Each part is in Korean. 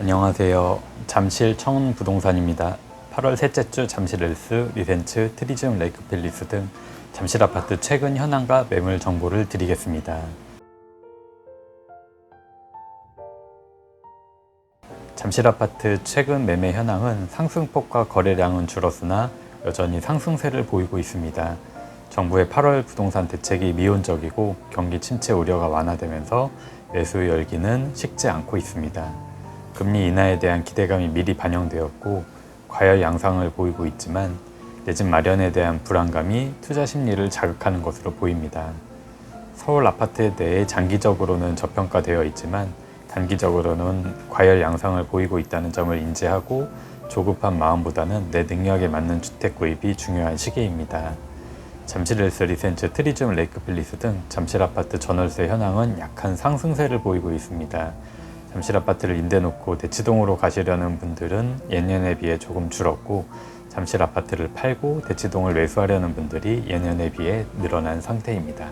안녕하세요. 잠실 청운 부동산입니다. 8월 셋째 주 잠실 엘스, 리센츠, 트리즘 레이크필리스 등 잠실 아파트 최근 현황과 매물 정보를 드리겠습니다. 잠실 아파트 최근 매매 현황은 상승폭과 거래량은 줄었으나 여전히 상승세를 보이고 있습니다. 정부의 8월 부동산 대책이 미온적이고 경기 침체 우려가 완화되면서 매수 열기는 식지 않고 있습니다. 금리 인하에 대한 기대감이 미리 반영되었고 과열 양상을 보이고 있지만 내 집 마련에 대한 불안감이 투자 심리를 자극하는 것으로 보입니다. 서울 아파트에 대해 장기적으로는 저평가되어 있지만 단기적으로는 과열 양상을 보이고 있다는 점을 인지하고 조급한 마음보다는 내 능력에 맞는 주택 구입이 중요한 시기입니다. 잠실 엘스 리센츠 트리즘 레이크필리스 등 잠실 아파트 전월세 현황은 약한 상승세를 보이고 있습니다. 잠실 아파트를 임대 놓고 대치동으로 가시려는 분들은 예년에 비해 조금 줄었고 잠실 아파트를 팔고 대치동을 매수하려는 분들이 예년에 비해 늘어난 상태입니다.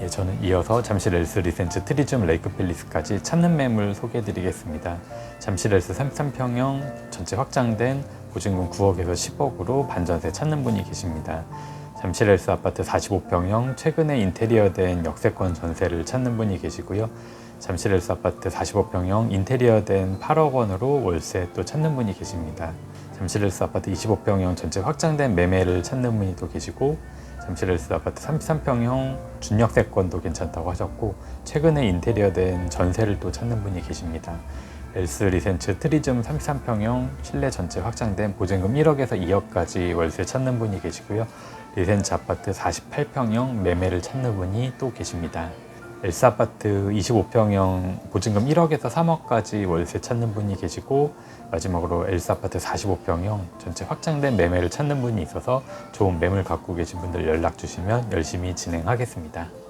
예, 저는 이어서 잠실 엘스 리센츠 트리즘 레이크필리스까지 찾는 매물 소개해 드리겠습니다. 잠실 엘스 33평형 전체 확장된 보증금 9억에서 10억으로 반전세 찾는 분이 계십니다. 잠실헬스 아파트 45평형 최근에 인테리어된 역세권 전세를 찾는 분이 계시고요. 잠실헬스 아파트 45평형 인테리어된 8억 원으로 월세 또 찾는 분이 계십니다. 잠실헬스 아파트 25평형 전체 확장된 매매를 찾는 분이 또 계시고 잠실헬스 아파트 33평형 준역세권도 괜찮다고 하셨고 최근에 인테리어된 전세를 또 찾는 분이 계십니다. 엘스 리센츠 트리즘 33평형 실내 전체 확장된 보증금 1억에서 2억까지 월세 찾는 분이 계시고요. 리센츠 아파트 48평형 매매를 찾는 분이 또 계십니다. 엘스 아파트 25평형 보증금 1억에서 3억까지 월세 찾는 분이 계시고 마지막으로 엘스 아파트 45평형 전체 확장된 매매를 찾는 분이 있어서 좋은 매물 갖고 계신 분들 연락 주시면 열심히 진행하겠습니다.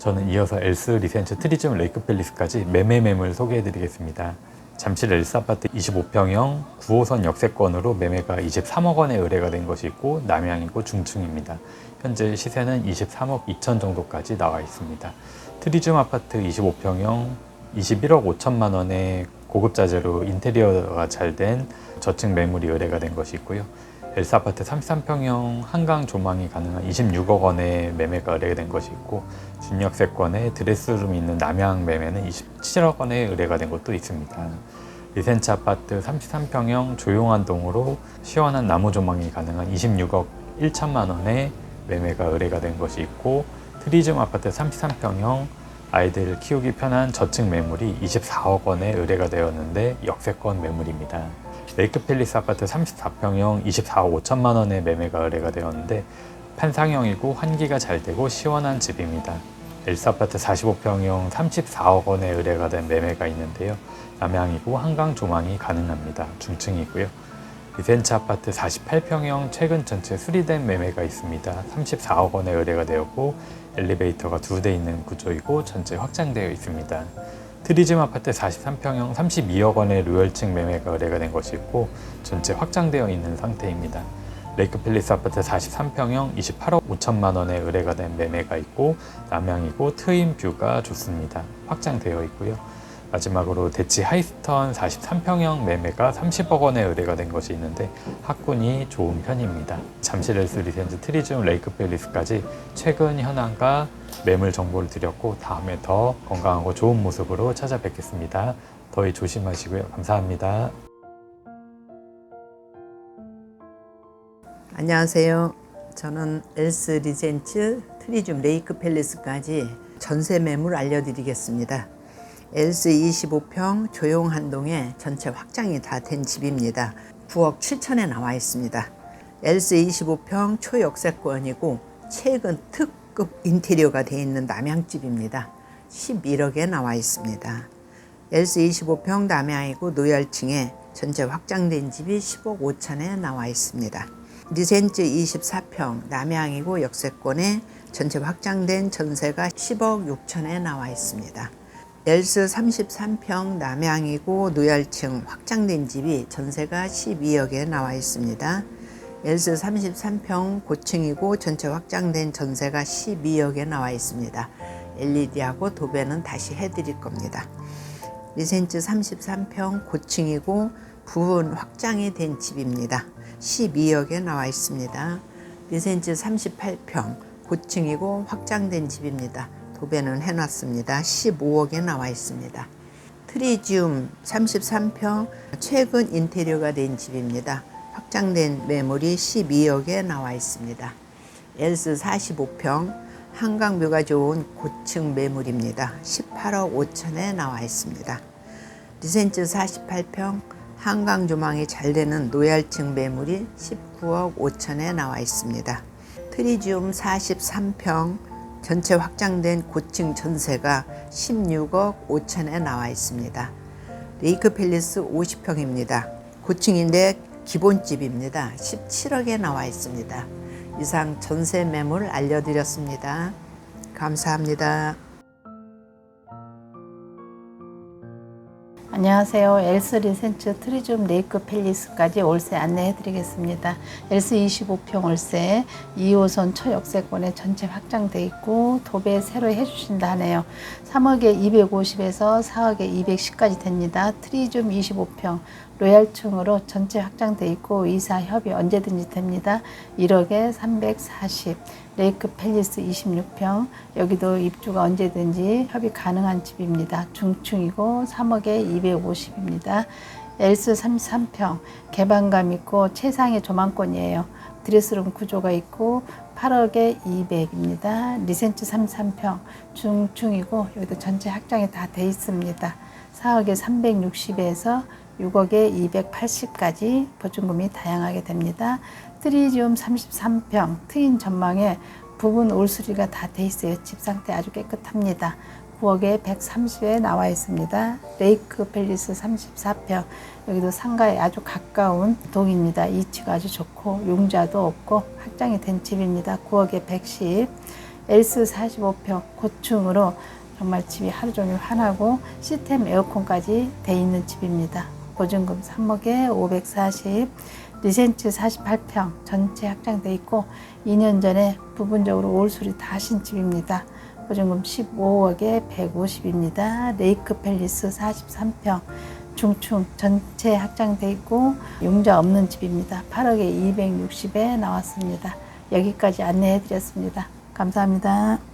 저는 이어서 엘스 리센츠 트리즘 레이크필리스까지 매매 매물 소개해 드리겠습니다. 잠실 엘스 아파트 25평형 9호선 역세권으로 매매가 23억 원에 의뢰가 된 것이 있고 남양이고 중층입니다. 현재 시세는 23억 2천 정도까지 나와 있습니다. 트리즘 아파트 25평형 21억 5천만 원에 고급 자재로 인테리어가 잘 된 저층 매물이 의뢰가 된 것이 있고요. 엘스 아파트 33평형 한강 조망이 가능한 26억 원의 매매가 의뢰된 것이 있고 준역세권에 드레스룸이 있는 남양 매매는 27억 원에 의뢰가 된 것도 있습니다. 리센츠 아파트 33평형 조용한 동으로 시원한 나무 조망이 가능한 26억 1천만 원의 매매가 의뢰가 된 것이 있고 트리즘 아파트 33평형 아이들 키우기 편한 저층 매물이 24억 원에 의뢰가 되었는데 역세권 매물입니다. 레이크필리스 아파트 34평형 24억 5천만 원의 매매가 의뢰가 되었는데 판상형이고 환기가 잘 되고 시원한 집입니다. 엘스 아파트 45평형 34억 원에 의뢰가 된 매매가 있는데요. 남양이고 한강 조망이 가능합니다. 중층이고요. 리센츠 아파트 48평형 최근 전체 수리된 매매가 있습니다. 34억 원에 의뢰가 되었고 엘리베이터가 두 대 있는 구조이고 전체 확장되어 있습니다. 트리즘 아파트 43평형 32억 원의 로열층 매매가 의뢰가 된 것이 있고 전체 확장되어 있는 상태입니다. 레이크필리스 아파트 43평형 28억 5천만 원에 의뢰가 된 매매가 있고 남양이고 트임 뷰가 좋습니다. 확장되어 있고요. 마지막으로 대치 하이스턴 43평형 매매가 30억 원에 의뢰가 된 것이 있는데 학군이 좋은 편입니다. 잠실 엘스 리센즈 트리즘 레이크필리스까지 최근 현황과 매물 정보를 드렸고 다음에 더 건강하고 좋은 모습으로 찾아뵙겠습니다. 더위 조심하시고요. 감사합니다. 안녕하세요. 저는 엘스 리젠츠 트리즘 레이크 팰리스까지 전세 매물 알려드리겠습니다. 엘스 25평 조용한동에 전체 확장이 다 된 집입니다. 9억 7천에 나와 있습니다. 엘스 25평 초역세권이고 최근 특급 인테리어가 되어 있는 남양집입니다. 11억에 나와 있습니다. 엘스 25평 남양이고 노열층에 전체 확장된 집이 10억 5천에 나와 있습니다. 리센츠 24평 남양이고 역세권에 전체 확장된 전세가 10억 6천에 나와 있습니다. 엘스 33평 남양이고 노열층 확장된 집이 전세가 12억에 나와 있습니다. 엘스 33평 고층이고 전체 확장된 전세가 12억에 나와 있습니다. LED하고 도배는 다시 해드릴 겁니다. 리센츠 33평 고층이고 부분 확장이 된 집입니다. 12억에 나와 있습니다. 리센츠 38평 고층이고 확장된 집입니다. 도배는 해놨습니다. 15억에 나와 있습니다. 트리지움 33평 최근 인테리어가 된 집입니다. 확장된 매물이 12억에 나와 있습니다. 엘스 45평 한강뷰가 좋은 고층 매물입니다. 18억 5천에 나와 있습니다. 리센츠 48평 한강 조망이 잘 되는 노열층 매물이 19억 5천에 나와 있습니다. 트리지움 43평 전체 확장된 고층 전세가 16억 5천에 나와 있습니다. 레이크 팰리스 50평입니다. 고층인데 기본집입니다. 17억에 나와 있습니다. 이상 전세 매물 알려드렸습니다. 감사합니다. 안녕하세요. 엘스 리센츠 트리즘 레이크 팰리스까지 월세 안내해 드리겠습니다. 엘스 25평 월세 2호선 초역세권에 전체 확장돼 있고 도배 새로 해주신다 하네요. 3억에 250에서 4억에 210까지 됩니다. 트리즘 25평 로얄층으로 전체 확장돼 있고 이사 협의 언제든지 됩니다. 1억에 340 레이크 팰리스 26평 여기도 입주가 언제든지 협의 가능한 집입니다. 중층이고 3억에 250입니다. 엘스 33평 개방감 있고 최상의 조망권이에요. 드레스룸 구조가 있고 8억에 200입니다. 리센츠 33평 중층이고 여기도 전체 확장이 다 돼 있습니다. 4억에 360에서 6억에 280까지 보증금이 다양하게 됩니다. 트리지움 33평 트인 전망에 부분 올수리가 다 돼 있어요. 집 상태 아주 깨끗합니다. 9억에 130에 나와 있습니다. 레이크 팰리스 34평 여기도 상가에 아주 가까운 동입니다. 이치가 아주 좋고 용자도 없고 확장이 된 집입니다. 9억에 110 엘스 45평 고층으로 정말 집이 하루 종일 환하고 시스템 에어컨까지 돼 있는 집입니다. 보증금 3억에 540 리센츠 48평 전체 확장돼 있고 2년 전에 부분적으로 올수리 다 하신 집입니다. 보증금 15억에 150입니다. 레이크 팰리스 43평 중층 전체 확장돼 있고 용자 없는 집입니다. 8억에 260에 나왔습니다. 여기까지 안내해 드렸습니다. 감사합니다.